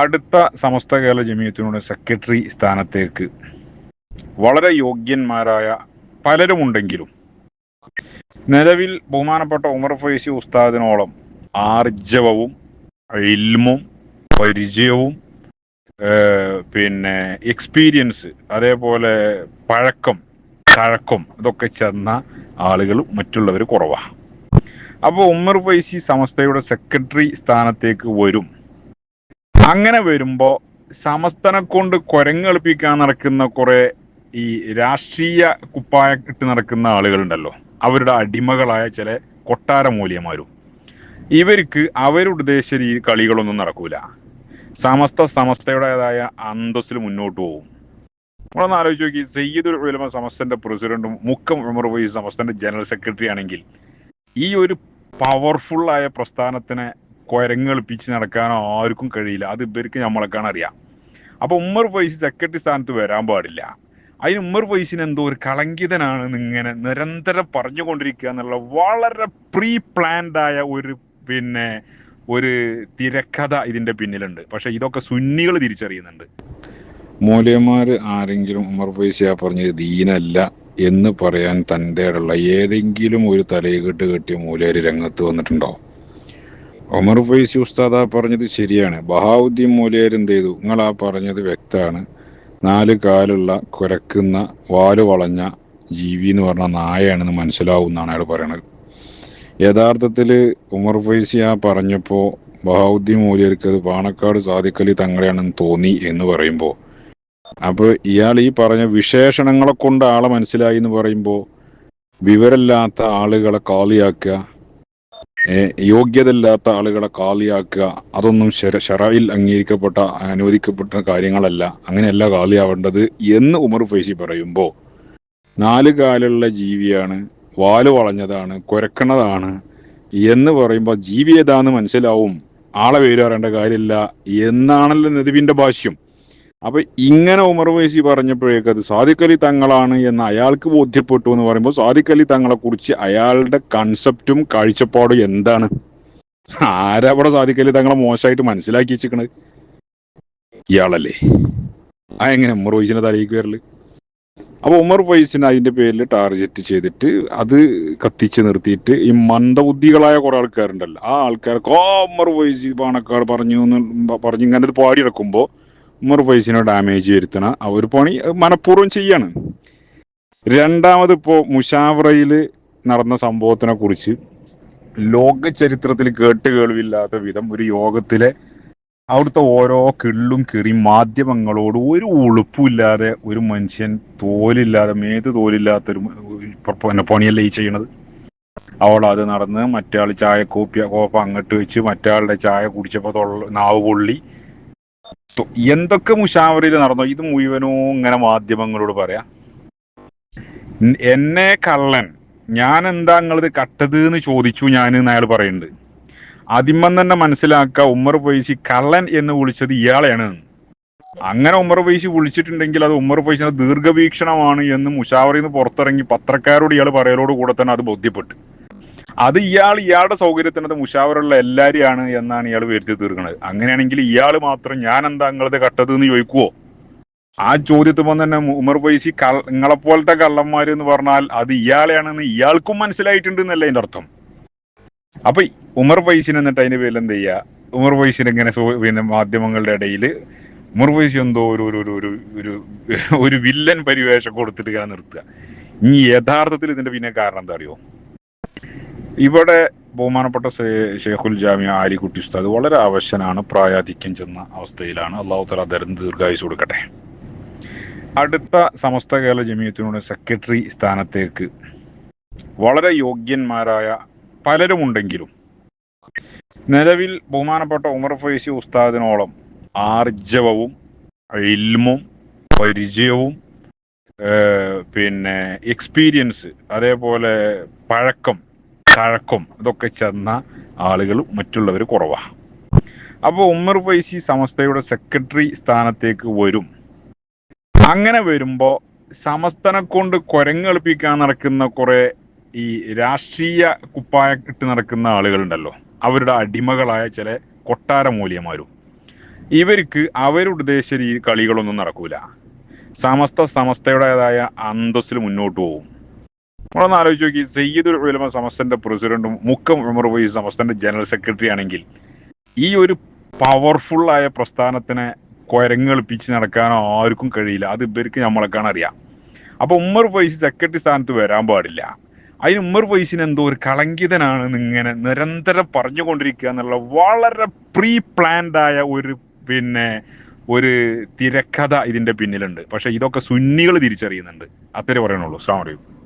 അടുത്ത സമസ്ത കേരള ജമിയത്തിനുടെ സെക്രട്ടറി സ്ഥാനത്തേക്ക് വളരെ യോഗ്യന്മാരായ പലരുമുണ്ടെങ്കിലും നിലവിൽ ബഹുമാനപ്പെട്ട ഉമർ ഫൈസി ഉസ്താദിനോളം ആർജവവും ഇൽമും പരിചയവും പിന്നെ എക്സ്പീരിയൻസ് അതേപോലെ പഴക്കം കഴക്കം ഇതൊക്കെ ചെന്ന ആളുകൾ മറ്റുള്ളവർ കുറവാണ് അപ്പോൾ ഉമർ ഫൈസി സമസ്തയുടെ സെക്രട്ടറി സ്ഥാനത്തേക്ക് വരും. അങ്ങനെ വരുമ്പോൾ സമസ്തനെ കൊണ്ട് കുരങ്ങെളുപ്പിക്കാൻ നടക്കുന്ന കുറെ ഈ രാഷ്ട്രീയ കുപ്പായ ഇട്ട് നടക്കുന്ന ആളുകളുണ്ടല്ലോ. അവരുടെ അടിമകളായ ചില കൊട്ടാര മൂല്യന്മാരും. ഇവർക്ക് അവരുടെ രീതി കളികളൊന്നും നടക്കൂല. സമസ്ത സമസ്തയുടേതായ അന്തസ്സിൽ മുന്നോട്ട് പോകും നമ്മളൊന്ന് ആലോചിച്ച് നോക്കി സയ്യിദ് ഉലമ സമസ്തന്റെ പ്രസിഡന്റും മുക്കം ഉമർ വൈ സമസ്തന്റെ ജനറൽ സെക്രട്ടറി ആണെങ്കിൽ ഈ ഒരു പവർഫുള്ളായ പ്രസ്ഥാനത്തിനെ കുരങ്ങളിപ്പിച്ച് നടക്കാൻ ആർക്കും കഴിയില്ല. അത് ഇവർക്ക് നമ്മളെക്കാണ് അറിയാം. അപ്പൊ ഉമ്മർ ഫൈസി സെക്രട്ടറി സ്ഥാനത്ത് വരാൻ പാടില്ല. അതിന് ഉമ്മർ ഫൈസിന് എന്തോ ഒരു കളങ്കിതനാണ് ഇങ്ങനെ നിരന്തരം പറഞ്ഞുകൊണ്ടിരിക്കുക എന്നുള്ള വളരെ പ്രീ പ്ലാൻഡായ ഒരു പിന്നെ ഒരു തിരക്കഥ ഇതിന്റെ പിന്നിലുണ്ട്. പക്ഷേ ഇതൊക്കെ സുന്നികൾ തിരിച്ചറിയുന്നുണ്ട്. മൂല്യന്മാർ ആരെങ്കിലും ഉമർ ഫൈസിയ പറഞ്ഞത് ദീനല്ല എന്ന് പറയാൻ തന്റെ ഏതെങ്കിലും ഒരു തലയെക്കെട്ട് കെട്ടിയ മൂലയർ രംഗത്ത് വന്നിട്ടുണ്ടോ? ഉമർ ഫൈസി ഉസ്താദ പറഞ്ഞത് ശരിയാണ്. ബഹാവുദ്ദീൻ മൂലയർ എന്ത് ചെയ്തു? നിങ്ങൾ ആ പറഞ്ഞത് വ്യക്തമാണ്. നാല് കാലുള്ള കുരക്കുന്ന വാൽ വളഞ്ഞ ജീവി എന്ന് പറഞ്ഞ നായയാണെന്ന് മനസ്സിലാവുമെന്നാണ് അയാൾ പറയുന്നത് യഥാർത്ഥത്തിൽ ഉമർ ഫൈസി ആ പറഞ്ഞപ്പോൾ ബഹാവുദ്ദീൻ മൂലയർക്ക് അത് പാണക്കാട് സാദിഖലി തങ്ങളെയാണെന്ന് തോന്നി എന്ന് പറയുമ്പോൾ അപ്പോൾ ഇയാൾ ഈ പറഞ്ഞ വിശേഷണങ്ങളെ കൊണ്ട് ആളെ മനസ്സിലായി എന്ന് പറയുമ്പോൾ വിവരമില്ലാത്ത ആളുകളെ കാളിയാക്കുക യോഗ്യതയില്ലാത്ത ആളുകളെ കാളിയാക്കുക അതൊന്നും ഷെറയിൽ അംഗീകരിക്കപ്പെട്ട അനുവദിക്കപ്പെട്ട കാര്യങ്ങളല്ല. അങ്ങനെയല്ല കാളിയാവേണ്ടത് എന്ന് ഉമർ ഫൈസി പറയുമ്പോൾ നാല് കാലുള്ള ജീവിയാണ് വാൽ വളഞ്ഞതാണ് കുരക്കണതാണ് എന്ന് പറയുമ്പോൾ ജീവി ഏതാന്ന് മനസ്സിലാവും. ആളെ പേര് അറിയേണ്ട കാര്യമില്ല. എന്നാണല്ലോ നദിവിന്റെ ഭാഷ്യം. അപ്പൊ ഇങ്ങനെ ഉമർ വൈസി പറഞ്ഞപ്പോഴേക്ക് അത് സാദിഖ് അലി തങ്ങളാണ് എന്ന് അയാൾക്ക് ബോധ്യപ്പെട്ടു എന്ന് പറയുമ്പോൾ സാദിഖ് അലി തങ്ങളെ കുറിച്ച് അയാളുടെ കൺസെപ്റ്റും കാഴ്ചപ്പാടും എന്താണ്? ആരാ അവിടെ സാദിഖ് അലി തങ്ങളെ മോശമായിട്ട് മനസ്സിലാക്കി വെച്ചിക്കണത് ഇയാളല്ലേ. ആ എങ്ങനെ ഉമർ വൈസിനെ തലയിക്ക് വരൽ അപ്പൊ ഉമർ വൈസിനെ അതിന്റെ പേരിൽ ടാർഗറ്റ് ചെയ്തിട്ട് അത് കത്തിച്ച് നിർത്തിയിട്ട് ഈ മന്ദബുദ്ധികളായ കുറെ ആൾക്കാരുണ്ടല്ലോ. ആ ആൾക്കാർക്ക് ഓ ഉമർ വൈസി പാണക്കാട് പറഞ്ഞു എന്ന് പറഞ്ഞ് ഇങ്ങനെ പാടി നടക്കുമ്പോൾ ഉമർ പൈസനോ ഡാമേജ് വരുത്തണ ഒരു പണി മനഃപൂർവം ചെയ്യാണ്. രണ്ടാമത് ഇപ്പോൾ മുഷാവറയിൽ നടന്ന സംഭവത്തിനെ കുറിച്ച് ലോക ചരിത്രത്തിൽ കേട്ട് കേൾവില്ലാത്ത വിധം ഒരു യോഗത്തിലെ അവിടുത്തെ ഓരോ കിള്ളും കിറി മാധ്യമങ്ങളോട് ഒരു ഉളുപ്പില്ലാതെ ഒരു മനുഷ്യൻ തോലില്ലാതെ മേത് തോലില്ലാത്തൊരു പണിയല്ലേ ഈ ചെയ്യണത്? അവൾ അത് നടന്ന് മറ്റേ ചായ കോപ്പി കോപ്പ അങ്ങോട്ട് വെച്ച് മറ്റേ ചായ കുടിച്ചപ്പോൾ തൊള്ള നാവ് പൊള്ളി എന്തൊക്കെ മുഷാവറിൽ നടന്നു? ഇത് മുഴുവനോ ഇങ്ങനെ മാധ്യമങ്ങളോട് പറയാ. എന്നെ കള്ളൻ ഞാൻ എന്താ നിങ്ങളിത് കട്ടത് എന്ന് ചോദിച്ചു ഞാൻ അയാൾ പറയുന്നുണ്ട് ആദ്യം തന്നെ മനസ്സിലാക്കുക ഉമ്മർ പൈസി കള്ളൻ എന്ന് വിളിച്ചത് ഇയാളെയാണ്. അങ്ങനെ ഉമ്മർ പൈസി വിളിച്ചിട്ടുണ്ടെങ്കിൽ അത് ഉമ്മർ പൈസിന്റെ ദീർഘവീക്ഷണമാണ് എന്ന് മുഷാവറിന്ന് പുറത്തിറങ്ങി പത്രക്കാരോട് ഇയാൾ പറയലോട് കൂടെ തന്നെ അത് ബോധ്യപ്പെട്ടു. അത് ഇയാൾ ഇയാളുടെ സൗകര്യത്തിന് അത് മുഷാവറുള്ള എല്ലാവരെയാണ് എന്നാണ് ഇയാൾ വരുത്തി തീർക്കുന്നത് അങ്ങനെയാണെങ്കിൽ ഇയാൾ മാത്രം ഞാൻ എന്താ നിങ്ങളത് കട്ടത് എന്ന് ചോദിക്കുവോ? ആ ചോദ്യത്തുമ്പോൾ തന്നെ ഉമർ പൈസി കൾ നിങ്ങളെപ്പോലത്തെ കള്ളന്മാർ എന്ന് പറഞ്ഞാൽ അത് ഇയാളെയാണെന്ന് ഇയാൾക്കും മനസ്സിലായിട്ടുണ്ട് എന്നല്ല അതിന്റെ അർത്ഥം. അപ്പൊ ഉമർ പൈസിന് എന്നിട്ട് അതിന്റെ പേരിൽ എന്ത് ചെയ്യുക ഉമർ പൈസിന് ഇങ്ങനെ പിന്നെ മാധ്യമങ്ങളുടെ ഇടയിൽ ഉമർ പൈസി എന്തോ ഒരു ഒരു ഒരു ഒരു ഒരു വില്ലൻ പരിവേഷം കൊടുത്തിട്ട് ഇങ്ങനെ നിർത്തുക. ഇനി യഥാർത്ഥത്തിൽ ഇതിന്റെ പിന്നെ കാരണം എന്താ അറിയോ? ഇവിടെ ബഹുമാനപ്പെട്ട ഷേഖുൽ ജാമിയ ആലിക്കുട്ടി ഉസ്താദ് വളരെ അവശനാണ് പ്രായാധിക്യം ചെന്ന അവസ്ഥയിലാണ്. അള്ളാഹു തല ദരന്ത് ദീർഘായുസ് കൊടുക്കട്ടെ. അടുത്ത സമസ്ത കേരള ജമീയത്തിനോട് സെക്രട്ടറി സ്ഥാനത്തേക്ക് വളരെ യോഗ്യന്മാരായ പലരുമുണ്ടെങ്കിലും നിലവിൽ ബഹുമാനപ്പെട്ട ഉമർ ഫൈസി ഉസ്താദിനോളം ആർജവവും ഇൽമും പരിചയവും പിന്നെ എക്സ്പീരിയൻസ് അതേപോലെ പഴക്കം കഴക്കം. ഇതൊക്കെ ചെന്ന ആളുകൾ മറ്റുള്ളവർ കുറവാണ് അപ്പോൾ ഉമ്മർ ഫൈസി സമസ്തയുടെ സെക്രട്ടറി സ്ഥാനത്തേക്ക് വരും. അങ്ങനെ വരുമ്പോൾ സമസ്തനെ കൊണ്ട് കുരങ്ങെളുപ്പിക്കാൻ നടക്കുന്ന കുറേ ഈ രാഷ്ട്രീയ കുപ്പായ ഇട്ട് നടക്കുന്ന ആളുകളുണ്ടല്ലോ. അവരുടെ അടിമകളായ ചില കൊട്ടാര മൂല്യന്മാരും. ഇവർക്ക് അവരുടെ രീതി കളികളൊന്നും നടക്കൂല. സമസ്ത സമസ്തയുടേതായ അന്തസ്സിൽ മുന്നോട്ട് പോകും നമ്മളൊന്ന് ആലോചിച്ച് നോക്കി സയ്യിദുൽ ഉലമ സമസ്തന്റെ പ്രസിഡന്റും മുക്കം ഉമർ വൈ സമസ്തന്റെ ജനറൽ സെക്രട്ടറി ആണെങ്കിൽ ഈ ഒരു പവർഫുൾ ആയ പ്രസ്ഥാനത്തിനെ കൊരങ്ങളിപ്പിച്ച് നടക്കാൻ ആർക്കും കഴിയില്ല. അത് ഇവർക്ക് നമ്മളെക്കാണ് അറിയാം. അപ്പൊ ഉമ്മർ ഫൈസി സെക്രട്ടറി സ്ഥാനത്ത് വരാൻ പാടില്ല. അതിന് ഉമ്മർ ഫൈസിന് എന്തോ ഒരു കളങ്കിതനാണ് ഇങ്ങനെ നിരന്തരം പറഞ്ഞുകൊണ്ടിരിക്കുക എന്നുള്ള വളരെ പ്രീ പ്ലാൻഡായ ഒരു പിന്നെ ഒരു തിരക്കഥ ഇതിന്റെ പിന്നിലുണ്ട്. പക്ഷെ ഇതൊക്കെ സുന്നികൾ തിരിച്ചറിയുന്നുണ്ട്. അത്രേ പറയണുള്ളൂ വലൈക്കും